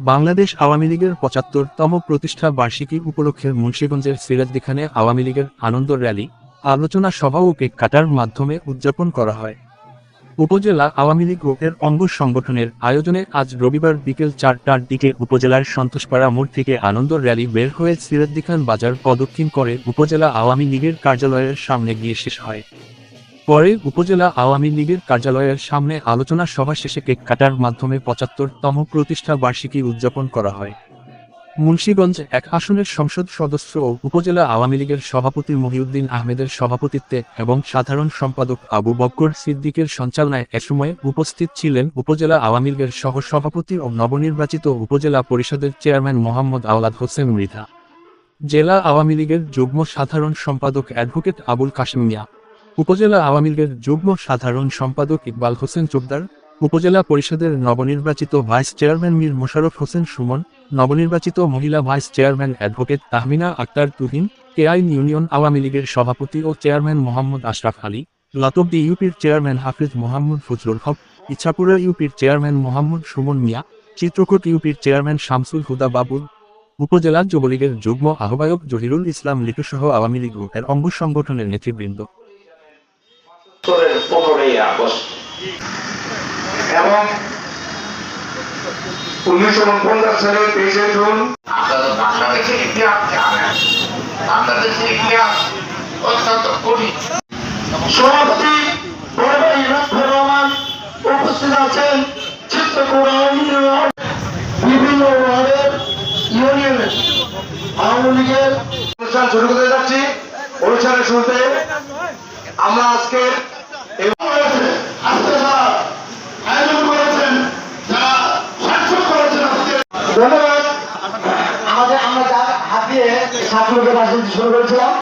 বাংলাদেশ আওয়ামী লীগের পঁচাত্তরতম প্রতিষ্ঠা বার্ষিকী উপলক্ষে মুন্সীগঞ্জের সিরাজদিখানে আওয়ামী লীগের আনন্দ র্যালি, আলোচনা সভা ও কেক কাটার মাধ্যমে উদযাপন করা হয়। উপজেলা আওয়ামী লীগ গ্রুপের অঙ্গ সংগঠনের আয়োজনে আজ রবিবার বিকেল চারটার দিকে উপজেলার সন্তোষপাড়া মোড় থেকে আনন্দ র্যালি বের হয়ে সিরাজদিখান বাজার প্রদক্ষিণ করে উপজেলা আওয়ামী লীগের কার্যালয়ের সামনে গিয়ে শেষ হয়। পরে উপজেলা আওয়ামী লীগের কার্যালয়ের সামনে আলোচনা সভা শেষে কেক কাটার মাধ্যমে পঁচাত্তরতম প্রতিষ্ঠা বার্ষিকী উদযাপন করা হয়। মুন্সীগঞ্জ এক আসনের সংসদ সদস্য ও উপজেলা আওয়ামী লীগের সভাপতি মহিউদ্দিন আহমেদের সভাপতিত্বে এবং সাধারণ সম্পাদক আবু বক্কর সিদ্দিকের সঞ্চালনায় এ সময় উপস্থিত ছিলেন উপজেলা আওয়ামী লীগের সহ সভাপতি ও নবনির্বাচিত উপজেলা পরিষদের চেয়ারম্যান মোহাম্মদ আওলাদ হোসেন মৃধা। জেলা আওয়ামী লীগের যুগ্ম সাধারণ সম্পাদক অ্যাডভোকেট আবুল কাশেম মিয়া। উপজেলা আওয়ামী লীগের যুগ্ম সাধারণ সম্পাদক ইকবাল হোসেন চোপদার, উপজেলা পরিষদের নবনির্বাচিত ভাইস চেয়ারম্যান মীর মোশাররফ হোসেন সুমন, নবনির্বাচিত মহিলা vice chairman advocate Tahmina Akter Tuhin Keyain union Awami লীগের সভাপতি ও চেয়ারম্যান মোহাম্মদ আশরাফ আলী, লতবদি ইউপির চেয়ারম্যান হাফিজ মোহাম্মদ ফজলুল হক ইচ্ছাপুরা ইউপির চেয়ারম্যান মোহাম্মদ সুমন মিয়া, চিত্রকূট ইউপির চেয়ারম্যান শামসুল হুদা বাবুল উপজেলা যুবলীগের যুগ্ম আহ্বায়ক জহিরুল ইসলাম লিটুসহ আওয়ামী লীগ গ্রুপের অঙ্গ সংগঠনের নেতৃবৃন্দ। উত্তরের পনেরোই আগস্ট। এবং উনিশশো উনপঞ্চাশ সালে তেইশে জুন বাংলাদেশের ইতিহাস জানেন। বাংলাদেশের ইতিহাস অত্যন্ত কঠিন। সভাপতি রহমান উপস্থিত আছেন চিত্রকোড়া বিভিন্ন ওয়ার্ডের ইউনিয়নের আওয়ামী লীগের অনুষ্ঠান শুরু করতে যাচ্ছি। অনুষ্ঠানের শুরুতে আমরা আজকে এই আজকে যারা আয়োজন করেছেন যারা সাংসদ করেছেন আজকে ধন্যবাদ। আমাদের আমরা যার হাত দিয়ে শুরু করেছিলাম।